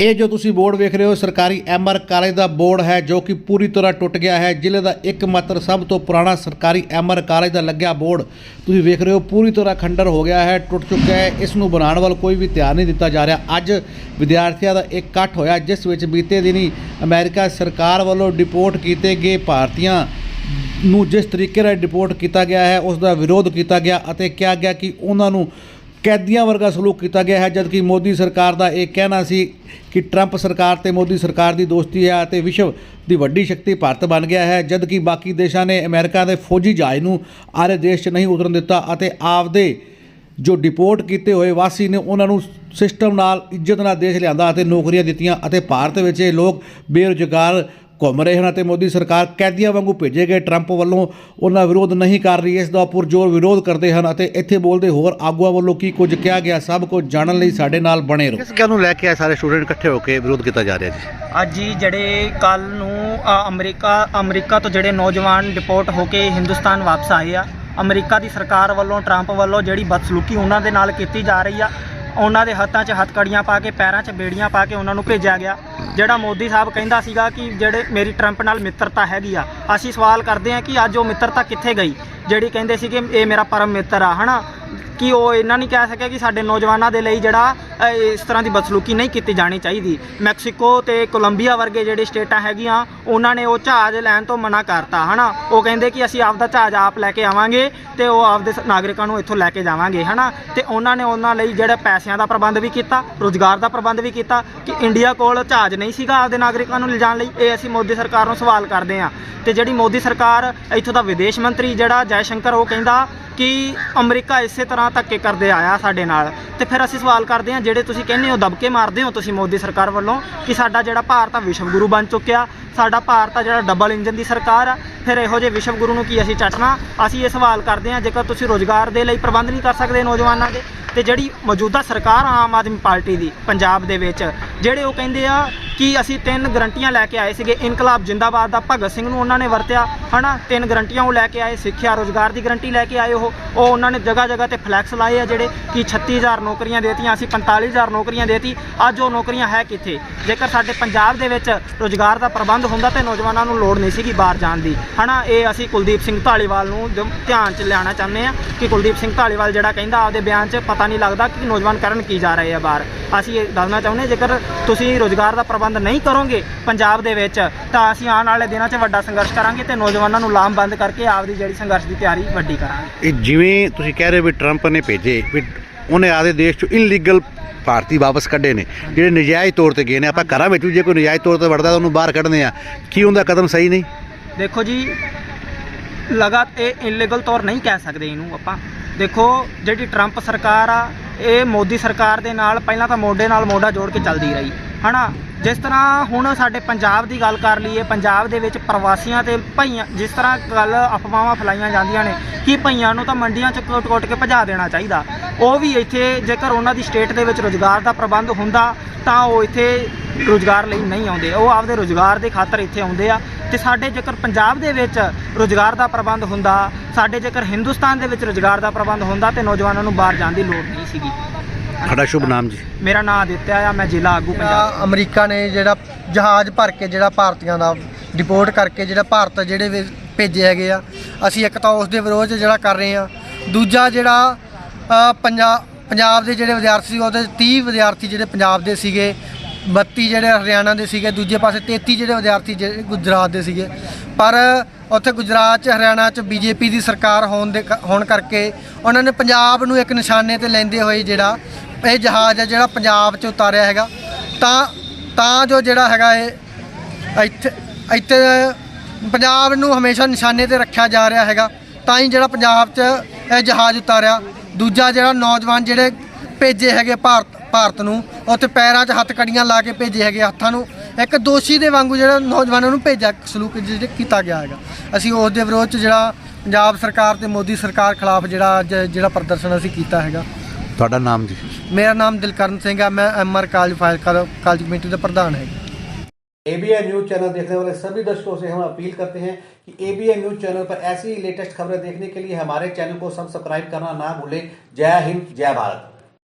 ਇਹ ਜੋ ਤੁਸੀਂ ਬੋਰਡ ਵੇਖ ਰਹੇ ਹੋ, ਸਰਕਾਰੀ ਐਮਆਰ ਕਾਲਜ ਦਾ ਬੋਰਡ ਹੈ ਜੋ ਕਿ ਪੂਰੀ ਤਰ੍ਹਾਂ ਟੁੱਟ ਗਿਆ ਹੈ। ਜ਼ਿਲ੍ਹੇ ਦਾ ਇੱਕਮਾਤਰ ਸਭ ਤੋਂ ਪੁਰਾਣਾ ਸਰਕਾਰੀ ਐਮਆਰ ਕਾਲਜ ਦਾ ਲੱਗਿਆ ਬੋਰਡ ਤੁਸੀਂ ਵੇਖ ਰਹੇ ਹੋ, ਪੂਰੀ ਤਰ੍ਹਾਂ ਖੰਡਰ ਹੋ ਗਿਆ ਹੈ, ਟੁੱਟ ਚੁੱਕਿਆ ਹੈ। ਇਸ ਨੂੰ ਬਣਾਉਣ ਵੱਲ ਕੋਈ ਵੀ ਧਿਆਨ ਨਹੀਂ ਦਿੱਤਾ ਜਾ ਰਿਹਾ। ਅੱਜ ਵਿਦਿਆਰਥੀਆਂ ਦਾ ਇੱਕ ਇਕੱਠ ਹੋਇਆ, ਜਿਸ ਵਿੱਚ ਬੀਤੇ ਦਿਨੀ ਅਮਰੀਕਾ ਸਰਕਾਰ ਵੱਲੋਂ ਡਿਪੋਰਟ ਕੀਤੇ ਗਏ ਭਾਰਤੀਆਂ ਨੂੰ ਜਿਸ ਤਰੀਕੇ ਨਾਲ ਡਿਪੋਰਟ ਕੀਤਾ ਗਿਆ ਹੈ, ਉਸ ਦਾ ਵਿਰੋਧ ਕੀਤਾ ਗਿਆ ਅਤੇ ਕਿਹਾ ਗਿਆ ਕਿ ਉਹਨਾਂ ਨੂੰ ਕੈਦੀਆਂ ਵਰਗਾ ਸਲੂਕ ਕੀਤਾ ਗਿਆ ਹੈ, ਜਦਕਿ ਮੋਦੀ ਸਰਕਾਰ ਦਾ ਇਹ ਕਹਿਣਾ ਸੀ ਕਿ ਟਰੰਪ ਸਰਕਾਰ ਤੇ ਮੋਦੀ ਸਰਕਾਰ ਦੀ ਦੋਸਤੀ ਹੈ ਅਤੇ ਵਿਸ਼ਵ ਦੀ ਵੱਡੀ ਸ਼ਕਤੀ ਭਾਰਤ ਬਣ ਗਿਆ ਹੈ, ਜਦਕਿ ਬਾਕੀ ਦੇਸ਼ਾਂ ਨੇ ਅਮਰੀਕਾ ਦੇ ਫੌਜੀ ਜਹਾਜ਼ ਨੂੰ ਆਰੇ ਦੇਸ਼ 'ਚ ਨਹੀਂ ਉਤਰਨ ਦਿੱਤਾ ਅਤੇ ਆਪਦੇ ਜੋ ਡਿਪੋਰਟ ਕੀਤੇ ਹੋਏ ਵਾਸੀ ਨੇ, ਉਹਨਾਂ ਨੂੰ ਸਿਸਟਮ ਨਾਲ ਇੱਜ਼ਤ ਨਾਲ ਦੇਸ਼ ਲਿਆਂਦਾ ਅਤੇ ਨੌਕਰੀਆਂ ਦਿੱਤੀਆਂ ਅਤੇ ਭਾਰਤ ਵਿੱਚ ਇਹ ਲੋਕ ਬੇਰੁਜ਼ਗਾਰ ਘੁੰਮ ਰਹੇ ਹਨ ਅਤੇ ਮੋਦੀ ਸਰਕਾਰ ਕੈਦੀਆਂ ਵਾਂਗੂ ਭੇਜੇ ਗਏ। ਟਰੰਪ ਵੱਲੋਂ ਉਹਨਾਂ ਵਿਰੋਧ ਨਹੀਂ ਕਰ ਰਹੀ। ਇਸ ਦਾ ਪੁਰਜੋਰ ਵਿਰੋਧ ਕਰਦੇ ਹਨ ਅਤੇ ਇੱਥੇ ਬੋਲਦੇ ਹੋਰ ਆਗੂਆਂ ਵੱਲੋਂ ਕੀ ਕੁਝ ਕਿਹਾ ਗਿਆ ਸਭ ਕੁਝ ਜਾਣਨ ਲਈ ਸਾਡੇ ਨਾਲ ਬਣੇ ਰਹੋ। ਕਿਸ ਗੱਲ ਨੂੰ ਲੈ ਕੇ ਆਏ ਸਾਰੇ ਸਟੂਡੈਂਟ ਇਕੱਠੇ ਹੋ ਕੇ ਵਿਰੋਧ ਕੀਤਾ ਜਾ ਰਿਹਾ ਜੀ? ਅੱਜ ਜੀ ਜਿਹੜੇ ਕੱਲ ਨੂੰ ਅਮਰੀਕਾ ਅਮਰੀਕਾ ਤੋਂ ਜਿਹੜੇ ਨੌਜਵਾਨ ਡਿਪੋਰਟ ਹੋ ਕੇ ਹਿੰਦੁਸਤਾਨ ਵਾਪਸ ਆਏ ਆ ਅਮਰੀਕਾ ਦੀ ਸਰਕਾਰ ਵੱਲੋਂ ਟਰੰਪ ਵੱਲੋਂ ਜਿਹੜੀ ਬਦਸਲੂਕੀ ਉਹਨਾਂ ਦੇ ਨਾਲ ਕੀਤੀ ਜਾ ਰਹੀ ਆ ਉਹਨਾਂ ਦੇ ਹੱਥਾਂ 'ਚ ਹੱਥਕੜੀਆਂ ਪਾ ਕੇ, ਪੈਰਾਂ 'ਚ ਬੇੜੀਆਂ ਪਾ ਕੇ ਉਹਨਾਂ ਨੂੰ ਭੇਜਿਆ ਗਿਆ। ਜਿਹੜਾ ਮੋਦੀ ਸਾਹਿਬ ਕਹਿੰਦਾ ਸੀਗਾ ਕਿ ਜਿਹੜੇ ਮੇਰੀ ਟਰੰਪ ਨਾਲ ਮਿੱਤਰਤਾ ਹੈਗੀ ਆ, ਅਸੀਂ ਸਵਾਲ ਕਰਦੇ ਹਾਂ ਕਿ ਅੱਜ ਉਹ ਮਿੱਤਰਤਾ ਕਿੱਥੇ ਗਈ? ਜਿਹੜੀ ਕਹਿੰਦੇ ਸੀ ਕਿ ਇਹ ਮੇਰਾ ਪਰਮ ਮਿੱਤਰ ਆ ਹਨਾ? ਕਿ ਉਹ ਇਹਨਾਂ ਨਹੀਂ ਕਹਿ ਸਕਿਆ ਕਿ ਸਾਡੇ ਨੌਜਵਾਨਾਂ ਦੇ ਲਈ ਜਿਹੜਾ ਇਸ ਤਰ੍ਹਾਂ ਦੀ ਬਦਸਲੂਕੀ ਨਹੀਂ ਕੀਤੀ ਜਾਣੀ ਚਾਹੀਦੀ। ਮੈਕਸੀਕੋ ਤੇ ਕੋਲੰਬੀਆ ਵਰਗੇ ਜਿਹੜੇ ਸਟੇਟਾਂ ਹੈਗੀਆਂ, ਉਹਨਾਂ ਨੇ ਉਹ ਜਹਾਜ਼ ਲੈਣ ਤੋਂ ਮਨਾ ਕਰਤਾ, ਹਨਾ? ਉਹ ਕਹਿੰਦੇ ਕਿ ਅਸੀਂ ਆਪਦਾ ਜਹਾਜ਼ ਆਪ ਲੈ ਕੇ ਆਵਾਂਗੇ ਤੇ ਉਹ ਆਪਦੇ ਨਾਗਰਿਕਾਂ ਨੂੰ ਇੱਥੋਂ ਲੈ ਕੇ ਜਾਵਾਂਗੇ, ਹਨਾ? ਤੇ ਉਹਨਾਂ ਨੇ ਉਹਨਾਂ ਲਈ ਜਿਹੜਾ ਪੈਸਿਆਂ ਦਾ ਪ੍ਰਬੰਧ ਵੀ ਕੀਤਾ, ਰੋਜ਼ਗਾਰ ਦਾ ਪ੍ਰਬੰਧ ਵੀ ਕੀਤਾ ਕਿ ਇੰਡੀਆ ਕੋਲ ਜਹਾਜ਼ ਨਹੀਂ ਸੀਗਾ ਆਪਦੇ ਨਾਗਰਿਕਾਂ ਨੂੰ ਲਿਜਾਣ ਲਈ। ਇਹ ਅਸੀਂ ਮੋਦੀ ਸਰਕਾਰ ਨੂੰ ਸਵਾਲ ਕਰਦੇ ਹਾਂ। ਤੇ ਜਿਹੜੀ ਮੋਦੀ ਸਰਕਾਰ, ਇੱਥੋਂ ਦਾ ਵਿਦੇਸ਼ ਮੰਤਰੀ ਜਿਹੜਾ ਜੈ ਸ਼ੰਕਰ, ਉਹ ਕਹਿੰਦਾ ਕਿ ਅਮਰੀਕਾ ਇਸੇ ਤਰ੍ਹਾਂ ਧੱਕੇ ਕਰਦੇ ਆਇਆ ਸਾਡੇ ਨਾਲ। ਤੇ ਫਿਰ ਅਸੀਂ ਸਵਾਲ ਕਰਦੇ ਹਾਂ, ਜਿਹੜੇ ਤੁਸੀਂ ਕਹਿੰਦੇ ਹੋ ਦਬਕੇ ਮਾਰਦੇ ਹੋ ਤੁਸੀਂ ਮੋਦੀ ਸਰਕਾਰ ਵੱਲੋਂ, ਕਿ ਸਾਡਾ ਜਿਹੜਾ ਭਾਰਤ ਆ ਵਿਸ਼ਵ ਗੁਰੂ ਬਣ ਚੁੱਕਿਆ। ਸਾਡਾ ਭਾਰਤ ਆ ਜਿਹੜਾ ਡਬਲ ਇੰਜਨ ਦੀ ਸਰਕਾਰ ਆ। ਫਿਰ ਇਹੋ ਜਿਹੇ ਵਿਸ਼ਵ ਗੁਰੂ ਨੂੰ ਕੀ ਅਸੀਂ ਚੱਟਣਾ? ਅਸੀਂ ਇਹ ਸਵਾਲ ਕਰਦੇ ਹਾਂ, ਜੇਕਰ ਤੁਸੀਂ ਰੋਜ਼ਗਾਰ ਦੇ ਲਈ ਪ੍ਰਬੰਧ ਨਹੀਂ ਕਰ ਸਕਦੇ ਨੌਜਵਾਨਾਂ ਦੇ ਤੇ ਜਿਹੜੀ ਮੌਜੂਦਾ ਸਰਕਾਰ ਆਮ ਆਦਮੀ ਪਾਰਟੀ ਦੀ ਪੰਜਾਬ ਦੇ ਵਿੱਚ, ਜਿਹੜੇ ਉਹ ਕਹਿੰਦੇ ਆ ਕਿ ਅਸੀਂ ਤਿੰਨ ਗਰੰਟੀਆਂ ਲੈ ਕੇ ਆਏ ਸੀਗੇ, ਇਨਕਲਾਬ ਜਿੰਦਾਬਾਦ ਦਾ, ਭਗਤ ਸਿੰਘ ਨੂੰ ਉਹਨਾਂ ਨੇ ਵਰਤਿਆ, ਹਨਾ? ਤਿੰਨ ਗਰੰਟੀਆਂ ਉਹ ਲੈ ਕੇ ਆਏ ਸਿੱਖਿਆ, ਰੋਜ਼ਗਾਰ ਦੀ ਗਰੰਟੀ ਲੈ ਕੇ ਆਏ ਉਹ। ਉਹ ਉਹਨਾਂ ਨੇ ਜਗ੍ਹਾ ਜਗ੍ਹਾ ਤੇ ਫਲੈਕਸ ਲਾਏ ਆ ਜਿਹੜੇ ਕਿ 36000 ਨੌਕਰੀਆਂ ਦੇਤੀਆਂ, ਅਸੀਂ 45000 ਨੌਕਰੀਆਂ ਦੇਤੀ, ਅੱਜ ਉਹ ਨੌਕਰੀਆਂ ਹੈ ਕਿੱਥੇ? ਜੇਕਰ ਸਾਡੇ ਪੰਜਾਬ ਦੇ ਵਿੱਚ ਰੋਜ਼ਗਾਰ ਦਾ ਪ੍ਰਬੰਧ ਹੁੰਦਾ ਤੇ ਨੌਜਵਾਨਾਂ ਨੂੰ ਲੋੜ ਨਹੀਂ ਸੀਗੀ ਬਾਹਰ ਜਾਣ ਦੀ, ਹਨਾ? ਇਹ ਅਸੀਂ ਕੁਲਦੀਪ ਸਿੰਘ ਢਾਲੀਵਾਲ ਨੂੰ ਜ- ਧਿਆਨ 'ਚ ਲਿਆਉਣਾ ਚਾਹੁੰਦੇ ਆ ਕਿ ਕੁਲਦੀਪ ਸਿੰਘ ਢਾਲੀਵਾਲ ਜਿਹੜਾ ਕਹਿੰਦਾ ਆਪਦੇ ਬਿਆਨ 'ਚ ਪਤਾ ਨਹੀਂ ਲੱਗਦਾ ਕਿ ਨੌਜਵਾਨ ਕਰਨ ਕੀ ਜਾ ਰਹੇ ਆ ਬਾਹਰ। ਅਸੀਂ ਇਹ ਦੱਸਣਾ ਚਾਹੁੰਦੇ ਜੇਕਰ ਤੁਸੀਂ ਰੋਜ਼ਗਾਰ ਦਾ ਪ੍ਰਬੰਧ ਨਹੀਂ ਕਰੋਗੇ ਪੰਜਾਬ ਦੇ ਵਿੱਚ ਤਾਂ ਅਸੀਂ ਆਉਣ ਵਾਲੇ ਦਿਨਾਂ 'ਚ ਵੱਡਾ ਸੰਘਰਸ਼ ਕਰਾਂਗੇ ਤੇ ਨੌਜਵਾਨਾਂ ਨੂੰ ਲਾਮਬੰਦ ਕਰਕੇ ਆਪਦੀ ਜਿਹੜੀ ਸੰਘਰਸ਼ ਦੀ ਤਿਆਰੀ ਵੱਡੀ ਕਰਾਂਗੇ। ਇਹ ਜਿਵੇਂ ਤੁਸੀਂ ਕਹਿ ਰਹੇ ਹੋ ਵੀ ਟਰੰਪ ਨੇ ਭੇਜੇ ਵੀ ਉਹਨੇ ਆਦੇ ਦੇਸ਼ ਚੋਂ ਇਨਲੀਗਲ ਭਾਰਤੀ ਵਾਪਸ ਕੱਢੇ ਨੇ ਜਿਹੜੇ ਨਜਾਇਜ਼ ਤੌਰ ਤੇ ਗਏ ਨੇ। ਆਪਾਂ ਘਰਾਂ ਵਿੱਚ ਵੀ ਜੇ ਕੋਈ ਨਜਾਇਜ਼ ਤੌਰ ਤੇ ਵੜਦਾ ਤਾਂ ਉਹਨੂੰ ਬਾਹਰ ਕੱਢਦੇ ਆ ਕੀ ਉਹਦਾ ਕਦਮ ਸਹੀ ਨਹੀਂ? ਦੇਖੋ ਜੀ ਲਗਾਤ ਇਹ ਇਲੀਗਲ ਤੌਰ ਨਹੀਂ ਕਹਿ ਸਕਦੇ ਇਹਨੂੰ ਆਪਾਂ। ਦੇਖੋ, ਜਿਹੜੀ ਟਰੰਪ ਸਰਕਾਰ ਆ, ਇਹ ਮੋਦੀ ਸਰਕਾਰ ਦੇ ਨਾਲ, ਪਹਿਲਾਂ ਤਾਂ ਮੋਢੇ ਨਾਲ ਮੋਢਾ ਜੋੜ ਕੇ ਚੱਲਦੀ ਰਹੀ। ਹਨਾ? ਜਿਸ ਤਰ੍ਹਾਂ ਹੁਣ ਸਾਡੇ ਪੰਜਾਬ ਦੀ ਗੱਲ ਕਰ ਲਈਏ, ਪੰਜਾਬ ਦੇ ਵਿੱਚ ਪ੍ਰਵਾਸੀਆਂ ਤੇ ਭਈਆਂ, ਜਿਸ ਤਰ੍ਹਾਂ ਗੱਲ ਅਫਵਾਹਾਂ ਫੈਲਾਈਆਂ ਜਾਂਦੀਆਂ ਨੇ ਕਿ ਭਈਆਂ ਨੂੰ ਤਾਂ ਮੰਡੀਆਂ 'ਚ ਕੋਟ-ਕੋਟ ਕੇ ਭਜਾ ਦੇਣਾ ਚਾਹੀਦਾ। ਉਹ ਵੀ ਇੱਥੇ ਜੇਕਰ ਉਹਨਾਂ ਦੀ ਸਟੇਟ ਦੇ ਵਿੱਚ ਰੋਜ਼ਗਾਰ ਦਾ ਪ੍ਰਬੰਧ ਹੁੰਦਾ, ਤਾਂ ਉਹ ਇੱਥੇ ਰੋਜ਼ਗਾਰ ਲਈ ਨਹੀਂ ਆਉਂਦੇ। ਉਹ ਆਪਦੇ ਰੋਜ਼ਗਾਰ ਦੇ ਖਾਤਰ ਇੱਥੇ ਆਉਂਦੇ ਆ। ਤੇ ਸਾਡੇ ਜੇਕਰ ਪੰਜਾਬ ਦੇ ਵਿੱਚ ਰੋਜ਼ਗਾਰ ਦਾ ਪ੍ਰਬੰਧ ਹੁੰਦਾ, ਸਾਡੇ ਜੇਕਰ ਹਿੰਦੁਸਤਾਨ ਦੇ ਵਿੱਚ ਰੋਜ਼ਗਾਰ ਦਾ ਪ੍ਰਬੰਧ ਹੁੰਦਾ, ਤੇ ਨੌਜਵਾਨਾਂ ਨੂੰ ਬਾਹਰ ਜਾਣ ਦੀ ਲੋੜ ਨਹੀਂ ਸੀਗੀ। ਤੁਹਾਡਾ ਸ਼ੁਭ ਨਾਮ ਜੀ? ਮੇਰਾ ਨਾਮ ਆਦਿਤਿਆ ਆ ਮੈਂ ਜ਼ਿਲ੍ਹਾ ਆਗੂ ਪੰਜਾਬ ਜਿਹੜਾ ਅਮਰੀਕਾ ਨੇ ਜਿਹੜਾ ਜਹਾਜ਼ ਭਰ ਕੇ ਜਿਹੜਾ ਭਾਰਤੀਆਂ ਦਾ ਡਿਪੋਰਟ ਕਰਕੇ ਜਿਹੜਾ ਭਾਰਤ ਜਿਹੜੇ ਵੀ ਭੇਜੇ ਹੈਗੇ ਆ ਅਸੀਂ ਇੱਕ ਤਾਂ ਉਸ ਦੇ ਵਿਰੋਧ 'ਚ ਜਿਹੜਾ ਕਰ ਰਹੇ ਆ। ਦੂਜਾ ਜਿਹੜਾ ਪੰਜਾਬ ਪੰਜਾਬ ਦੇ ਜਿਹੜੇ ਵਿਦਿਆਰਥੀ ਸੀ ਉਹਦੇ 30 ਵਿਦਿਆਰਥੀ ਜਿਹੜੇ ਪੰਜਾਬ ਦੇ ਸੀਗੇ 32 ਜਿਹੜੇ ਹਰਿਆਣਾ ਦੇ ਸੀਗੇ, ਦੂਜੇ ਪਾਸੇ 33 ਜਿਹੜੇ ਵਿਦਿਆਰਥੀ ਜਿਹੜੇ ਗੁਜਰਾਤ ਦੇ ਸੀਗੇ। ਪਰ ਉੱਥੇ ਗੁਜਰਾਤ 'ਚ, ਹਰਿਆਣਾ 'ਚ ਬੀਜੇਪੀ ਦੀ ਸਰਕਾਰ ਹੋਣ ਦੇ ਕ- ਹੋਣ ਕਰਕੇ ਉਹਨਾਂ ਨੇ ਪੰਜਾਬ ਨੂੰ ਇੱਕ ਨਿਸ਼ਾਨੇ ਤੇ ਲੈਂਦੇ ਹੋਏ ਜਿਹੜਾ ਇਹ ਜਹਾਜ਼ ਹੈ, ਜਿਹੜਾ ਪੰਜਾਬ 'ਚ ਉਤਾਰਿਆ ਹੈਗਾ। ਤਾਂ ਤਾਂ ਜੋ ਜਿਹੜਾ ਹੈਗਾ ਇਹ ਇੱਥੇ ਇੱਥੇ ਪੰਜਾਬ ਨੂੰ ਹਮੇਸ਼ਾ ਨਿਸ਼ਾਨੇ ਤੇ ਰੱਖਿਆ ਜਾ ਰਿਹਾ ਹੈਗਾ, ਤਾਂ ਹੀ ਜਿਹੜਾ ਪੰਜਾਬ 'ਚ ਇਹ ਜਹਾਜ਼ ਉਤਾਰਿਆ। ਦੂਜਾ ਜਿਹੜਾ ਨੌਜਵਾਨ ਜਿਹੜੇ ਭੇਜੇ ਹੈਗੇ ਭਾਰਤ ਭਾਰਤ ਨੂੰ ਉੱਥੇ ਪੈਰਾਂ 'ਚ ਹੱਥ ਕੜੀਆਂ ਲਾ ਕੇ ਭੇਜੇ ਹੈਗੇ ਹੱਥਾਂ ਨੂੰ ਇੱਕ ਦੋਸ਼ੀ ਦੇ ਵਾਂਗੂ ਜਿਹੜਾ ਨੌਜਵਾਨਾਂ ਨੂੰ ਭੇਜਿਆ ਸਲੂਕ ਜਿਹੜਾ ਕੀਤਾ ਗਿਆ ਹੈਗਾ ਅਸੀਂ ਉਸ ਦੇ ਵਿਰੋਧ 'ਚ ਜਿਹੜਾ ਪੰਜਾਬ ਸਰਕਾਰ ਤੇ ਮੋਦੀ ਸਰਕਾਰ ਖਿਲਾਫ ਜਿਹੜਾ ਅੱਜ ਜਿਹੜਾ ਪ੍ਰਦਰਸ਼ਨ ਅਸੀਂ ਕੀਤਾ ਹੈਗਾ ਤੁਹਾਡਾ ਨਾਮ ਜੀ ਮੇਰਾ ਨਾਮ ਦਿਲਕਰਨ ਸਿੰਘ ਹੈ ਮੈਂ ਐਮਆਰ ਕਾਲਜ ਫਾਇਲ ਕਾਲਜ ਕਮੇਟੀ ਦਾ ਪ੍ਰਧਾਨ ਹਾਂ एबीएन न्यूज चैनल देखने वाले सभी दर्शकों से हम अपील करते हैं कि एबीएन न्यूज चैनल पर ऐसी ही लेटेस्ट खबरें देखने के लिए हमारे चैनल को सब्सक्राइब करना ना भूलें जय हिंद जय भारत